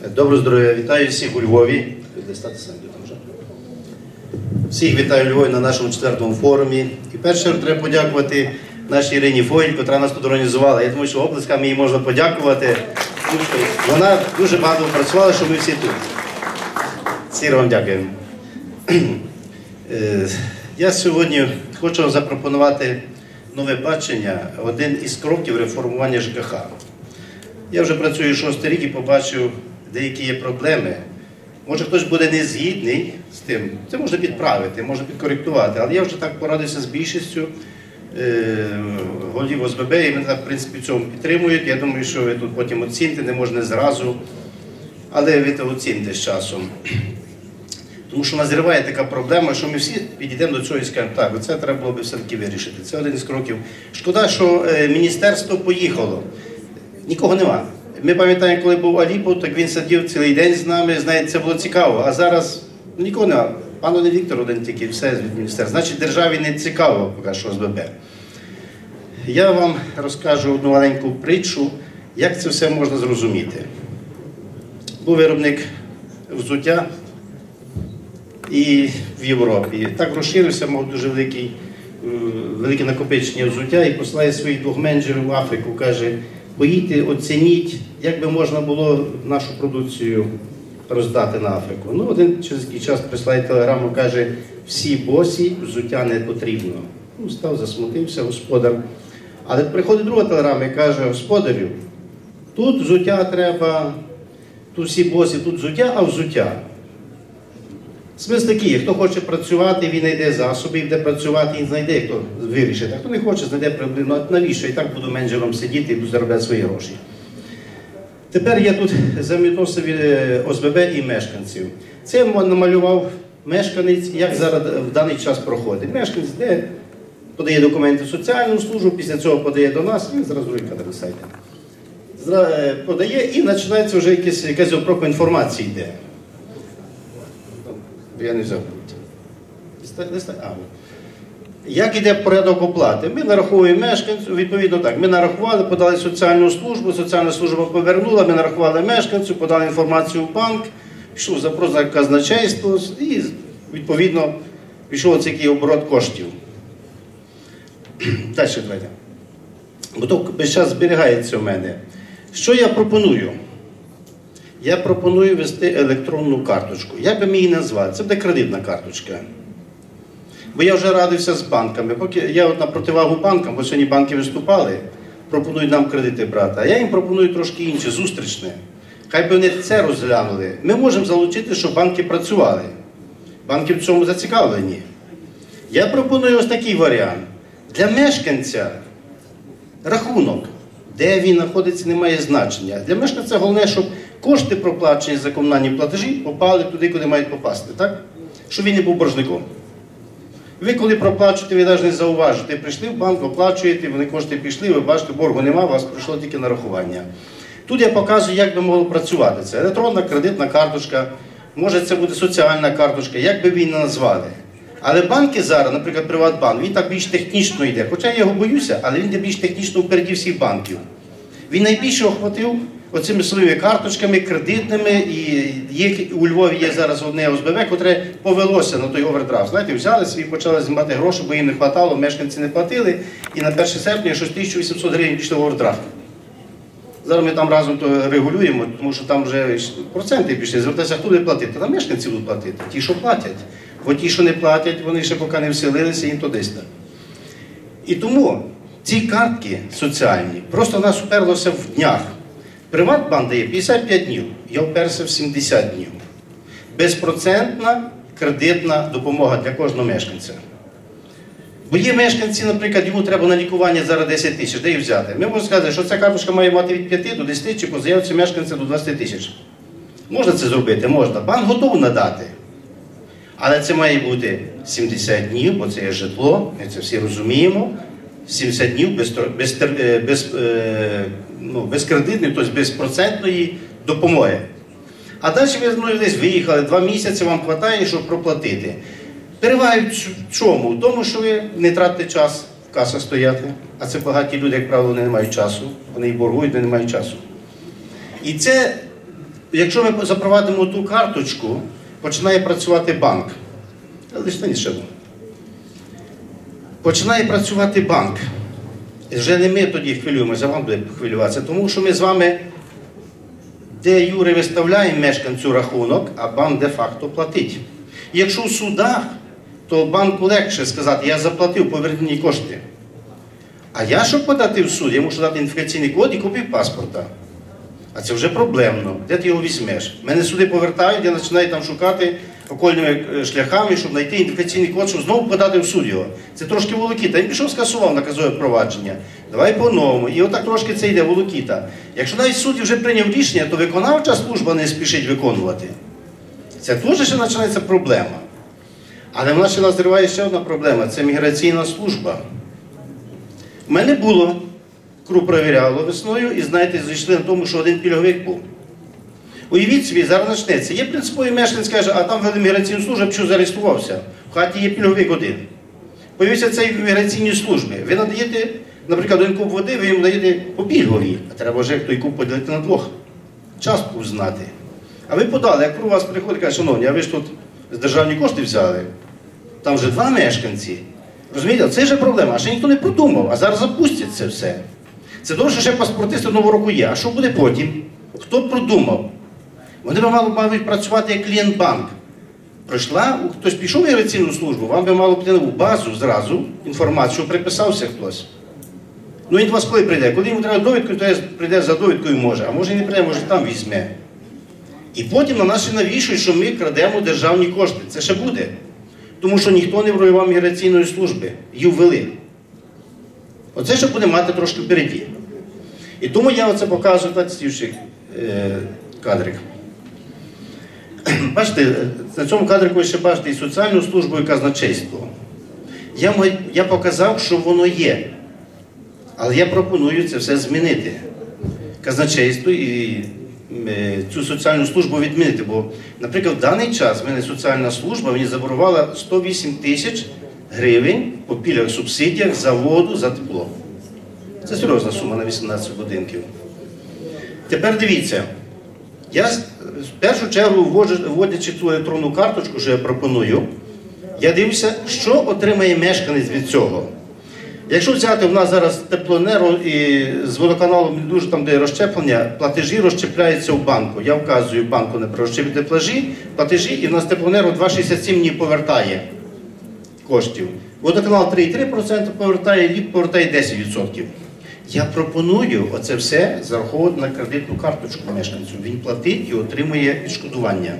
Доброго здоров'я, вітаю всіх у Львові. Всіх вітаю Львові на нашому четвертому форумі. І перше треба подякувати нашій Ірині Фойль, яка нас тут організувала. Я думаю, що оплесками їй можна подякувати. Вона дуже багато працювала, що ми всі тут. Сіро вам дякуємо. Е, Я сьогодні хочу вам запропонувати нове бачення, один із кроків реформування ЖКХ. Я вже працюю шостий рік і побачив, деякі є проблеми. Може хтось буде не згідний з тим, це можна підправити, можна підкоректувати, але я вже так порадився з більшістю е, голів ОСББ, і вони в принципі, в цьому підтримують. Я думаю, що ви тут потім оціните, не можна зразу, але ви це оціните з часом. Тому що назріває така проблема, що ми всі підійдемо до цього і скажемо, так, це треба було б все-таки вирішити. Це один із кроків. Шкода, що е, міністерство поїхало. Нікого нема. Ми пам'ятаємо, коли був Аліпов, так він сидів цілий день з нами, знаєте, це було цікаво. А зараз ну, нікого нема. Пан Олег Віктор один тільки все від міністерства. Значить, державі не цікаво поки що ОСББ. Я вам розкажу одну маленьку притчу, як це все можна зрозуміти. Був виробник взуття і в Європі. Так розширився, мав дуже великий, е, велике накопичення взуття і посилає своїх двох менеджерів в Африку, каже, поїдьте, оцініть, як би можна було нашу продукцію роздати на Африку. Ну, один через який час прислає телеграму, каже, всі босі взуття не потрібно. Ну, став, засмутився господар. Але приходить друга телеграма і каже, господарю, тут взуття треба, тут всі босі, тут взуття, а взуття. Смисл такий, хто хоче працювати, він знайде засоби, йде працювати, він знайде, хто вирішить. А хто не хоче, знайде проблему. Ну, навіщо? І так буду менеджером сидіти і буду заробляти свої гроші. Тепер я тут замітився від е, ОСББ і мешканців. Це намалював мешканець, як зараз в даний час проходить. Мешканець де подає документи в соціальну службу, після цього подає до нас, він зразу другий кадр сайті. Е, Подає і починається вже якась, якась опрока інформації йде. Я не от. Як іде порядок оплати? Ми нараховуємо мешканцю, відповідно так. Ми нарахували, подали соціальну службу, соціальна служба повернула, ми нарахували мешканцю, подали інформацію в банк, пішов запрос на казначейство і відповідно пішов цей оборот коштів. Далі давайте. Бо то весь час зберігається в мене. Що я пропоную? Я пропоную ввести електронну карточку. Як би мені її назвати? Це буде кредитна карточка. Бо я вже радився з банками. Поки я от на противагу банкам, бо сьогодні банки виступали, пропонують нам кредити брати. А я їм пропоную трошки інше, зустрічне. Хай би вони це розглянули. Ми можемо залучити, щоб банки працювали. Банки в цьому зацікавлені. Я пропоную ось такий варіант. Для мешканця рахунок, де він знаходиться, не має значення. Для мешканця головне, щоб кошти проплачені за комунальні платежі попали туди, куди мають попасти, так? Щоб він не був боржником. Ви коли проплачуєте, ви навіть не зауважите. Прийшли в банк, оплачуєте, вони кошти пішли, ви бачите, боргу нема, у вас прийшло тільки нарахування. Тут я показую, як би могло працювати. Це електронна кредитна карточка, може це буде соціальна карточка, як би ви її назвали. Але банки зараз, наприклад, Приватбанк, він так більш технічно йде. Хоча я його боюся, але він йде більш технічно впереді всіх банків. Він найбільше охватив оцими своїми карточками, кредитними, і є, у Львові є зараз одне ОСББ, котре повелося на той овердрафт. Знаєте, взяли собі, почали знімати гроші, бо їм не вистачало, мешканці не платили, і на 1 серпня щось 1800 гривень пішли в овердрафт. Зараз ми там разом то регулюємо, тому що там вже проценти пішли. Звертайся, хто буде платити? Там мешканці будуть платити, ті, що платять. Бо ті, що не платять, вони ще поки не вселилися, їм то десь так. І тому ці картки соціальні просто нас уперлося в днях. Приватбанк дає 55 днів, я вперся в 70 днів. Безпроцентна кредитна допомога для кожного мешканця. Бо є мешканці, наприклад, йому треба на лікування зараз 10 тисяч, де їх взяти. Ми можемо сказати, що ця карточка має мати від 5 до 10 чи по заявці мешканця до 20 тисяч. Можна це зробити? Можна. Банк готовий надати. Але це має бути 70 днів, бо це є житло, ми це всі розуміємо. 70 днів без, без, е, без, е, ну, безкредитної, тобто безпроцентної допомоги. А далі ви ну, десь виїхали, два місяці вам вистачає, щоб проплатити. Перевага в чому? В тому, що ви не тратите час в касах стояти, а це багаті люди, як правило, не мають часу. Вони і боргують, вони не мають часу. І це якщо ми запровадимо ту карточку, починає працювати банк. Лише ще було. Починає працювати банк. Вже не ми тоді хвилюємося, вам буде хвилюватися, тому що ми з вами де Юри виставляємо мешканцю рахунок, а банк де-факто платить. Якщо в судах, то банку легше сказати, я заплатив, поверніть кошти. А я, щоб подати в суд, я мушу дати ідентифікаційний код і копію паспорта. А це вже проблемно. Де ти його візьмеш? Мене сюди повертають, я починаю там шукати окольними е, шляхами, щоб знайти ідентифікаційний код, щоб знову подати в суд його. Це трошки волокіта. Він пішов, скасував наказове провадження. Давай по-новому. І отак трошки це йде волокіта. Якщо навіть суд вже прийняв рішення, то виконавча служба не спішить виконувати. Це теж ще починається проблема. Але в нас ще назріває ще одна проблема це міграційна служба. У мене було, кру перевіряло весною, і знаєте, зайшли на тому, що один пільговик був. Уявіть собі, зараз почнеться. Є принциповий мешканець, каже, а там вели міграційну службу, що зареєструвався. В хаті є пільговик один. Появився цей в міграційній службі. Ви надаєте, наприклад, один куб води, ви йому даєте по пільговій, а треба вже той куб поділити на двох. Частку знати. А ви подали, як про вас приходить, каже, шановні, а ви ж тут з державні кошти взяли. Там вже два мешканці. Розумієте, це вже проблема. А ще ніхто не подумав, а зараз запустять це все. Це що ще паспортисти нового року є. А що буде потім? Хто продумав? Вони б мали мають працювати як клієнт банк. Прийшла, хтось пішов в міграційну службу, вам би мало піти в базу зразу інформацію, приписався хтось. Ну він до вас коли прийде? Коли йому треба довідку, то прийде за довідкою може, а може і не прийде, може там візьме. І потім на нас ще навішують, що ми крадемо державні кошти. Це ще буде. Тому що ніхто не вроював міграційної служби, її ввели. Оце ще буде мати трошки впереді. І тому я оце показую так стівших е, кадрик. Бачите, на цьому кадрику ви ще бачите і соціальну службу, і казначейство. Я, я показав, що воно є. Але я пропоную це все змінити. Казначейство і е, цю соціальну службу відмінити. Бо, наприклад, в даний час в мене соціальна служба мені заборувала 108 тисяч гривень по пільгах субсидіях за воду, за тепло. Це серйозна сума на 18 будинків. Тепер дивіться, я в першу чергу, вводячи цю електронну карточку, що я пропоную, я дивлюся, що отримає мешканець від цього. Якщо взяти в нас зараз теплоенерго і з водоканалом дуже там, де розщеплення, платежі розщепляються в банку. Я вказую банку на розщеплюйте платежі, платежі, і в нас теплоенерго 2,67 мені повертає коштів. Водоканал 3,3% повертає, ліп повертає 10%. Я пропоную оце все зараховувати на кредитну карточку мешканцю. Він платить і отримує відшкодування.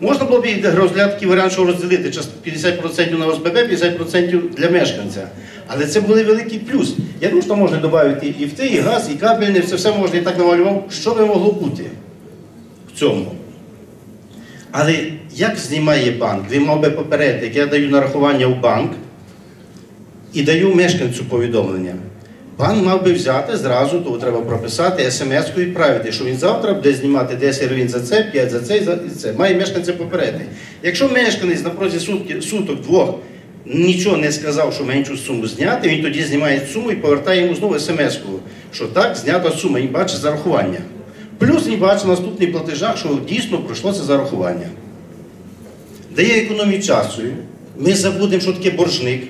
Можна було б і розглядати такий варіант, що розділити 50% на ОСББ, 50% для мешканця. Але це був великий плюс. Я думаю, що можна додати і ліфти, і газ, і кабельне, все, все можна і так намалював, що би могло бути в цьому. Але як знімає банк? Він мав би попередити, як я даю нарахування в банк і даю мешканцю повідомлення. Банк мав би взяти зразу, то треба прописати смс-ку і відправити, що він завтра буде знімати 10 гривень за це, 5 за це і за це. Має мешканця попередити. Якщо мешканець на протязі суток двох нічого не сказав, що меншу суму зняти, він тоді знімає суму і повертає йому знову смс-ку, що так, знята сума, він бачить зарахування. Плюс він бачить на наступних платежах, що дійсно пройшло це зарахування. Дає економію часу. Ми забудемо, що таке боржник.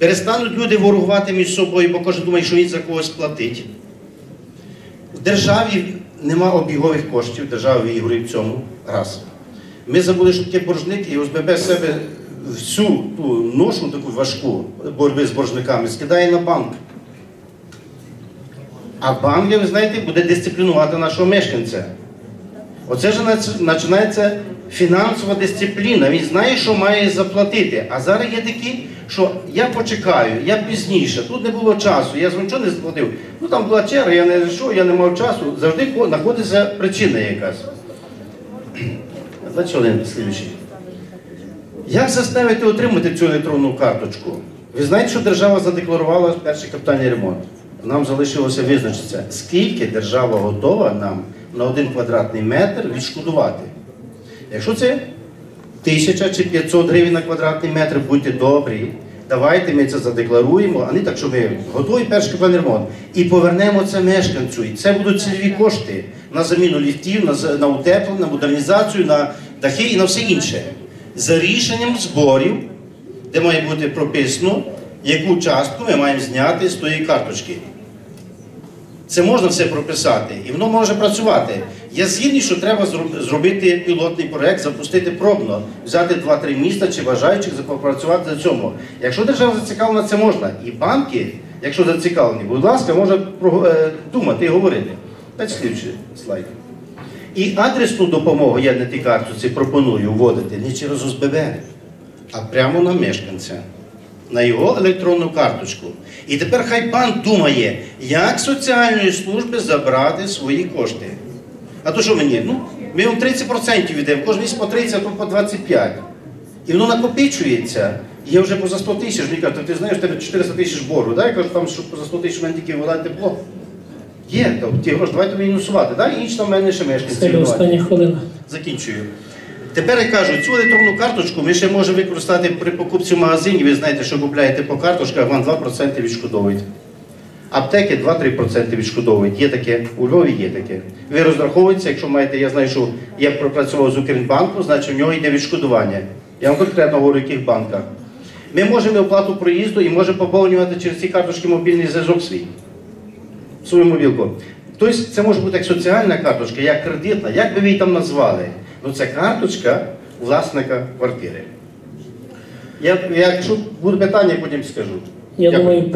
Перестануть люди ворогувати між собою, бо кожен думає, що він за когось платить. В державі нема обігових коштів, держава виігрує в цьому раз. Ми забули, що таке боржник, і ОСББ себе всю ту ношу таку важку боротьби з боржниками скидає на банк. А банк, ви знаєте, буде дисциплінувати нашого мешканця. Оце ж починається фінансова дисципліна. Він знає, що має заплатити. А зараз є такі, що я почекаю, я пізніше, тут не було часу, я нічого не заплатив. Ну там була черга, я не зайшов, я не мав часу. Завжди знаходиться причина якась. Один слідчий. Як заставити отримати цю електронну карточку? Ви знаєте, що держава задекларувала перший капітальний ремонт. Нам залишилося визначитися, скільки держава готова нам на один квадратний метр відшкодувати. Якщо це тисяча чи 500 гривень на квадратний метр, будьте добрі, давайте ми це задекларуємо, а не так, що ми готові перший капітальний ремонт. І повернемо це мешканцю. І це будуть цільові кошти на заміну ліфтів, на, на утеплення, на модернізацію, на дахи і на все інше. За рішенням зборів, де має бути прописано, яку частку ми маємо зняти з тої карточки. Це можна все прописати, і воно може працювати. Я згідний, що треба зробити пілотний проект, запустити пробно, взяти 2-3 міста чи бажаючих попрацювати на цьому. Якщо держава зацікавлена, це можна. І банки, якщо зацікавлені, будь ласка, можна е, думати і говорити. Дайте слідчий слайд. І адресну допомогу я на тій картці пропоную вводити не через ОСББ, а прямо на мешканця, на його електронну карточку. І тепер хай банк думає, як соціальної служби забрати свої кошти. А то що мені? Ну, ми вам 30% віддаємо, кожен місяць по 30, а то по 25. І воно накопичується. Я вже поза 100 тисяч, мені кажуть, ти знаєш, тебе 400 тисяч боргу, да? Я кажу, там що поза 100 тисяч в мене тільки вода тепло. Є, то ті гроші, давайте мінусувати. Да? І інші там в мене ще мешканці. Це остання хвилина. Закінчую. Тепер я кажу, цю електронну карточку ми ще можемо використати при покупці в магазині. Ви знаєте, що купляєте по карточках, вам 2% відшкодовують. Аптеки 2-3% відшкодовують. Є таке, у Львові є таке. Ви розраховуєтеся, якщо маєте, я знаю, що я пропрацював з Укрбанку, значить в нього йде відшкодування. Я вам конкретно говорю, в яких банках. Ми можемо оплату проїзду і можемо поповнювати через ці карточки мобільний зв'язок свій свою мобілку. Тобто це може бути як соціальна карточка, як кредитна, як би ви її там назвали. Ну це карточка власника квартири. Я, якщо буде питання, потім скажу. Я Дякую. думаю,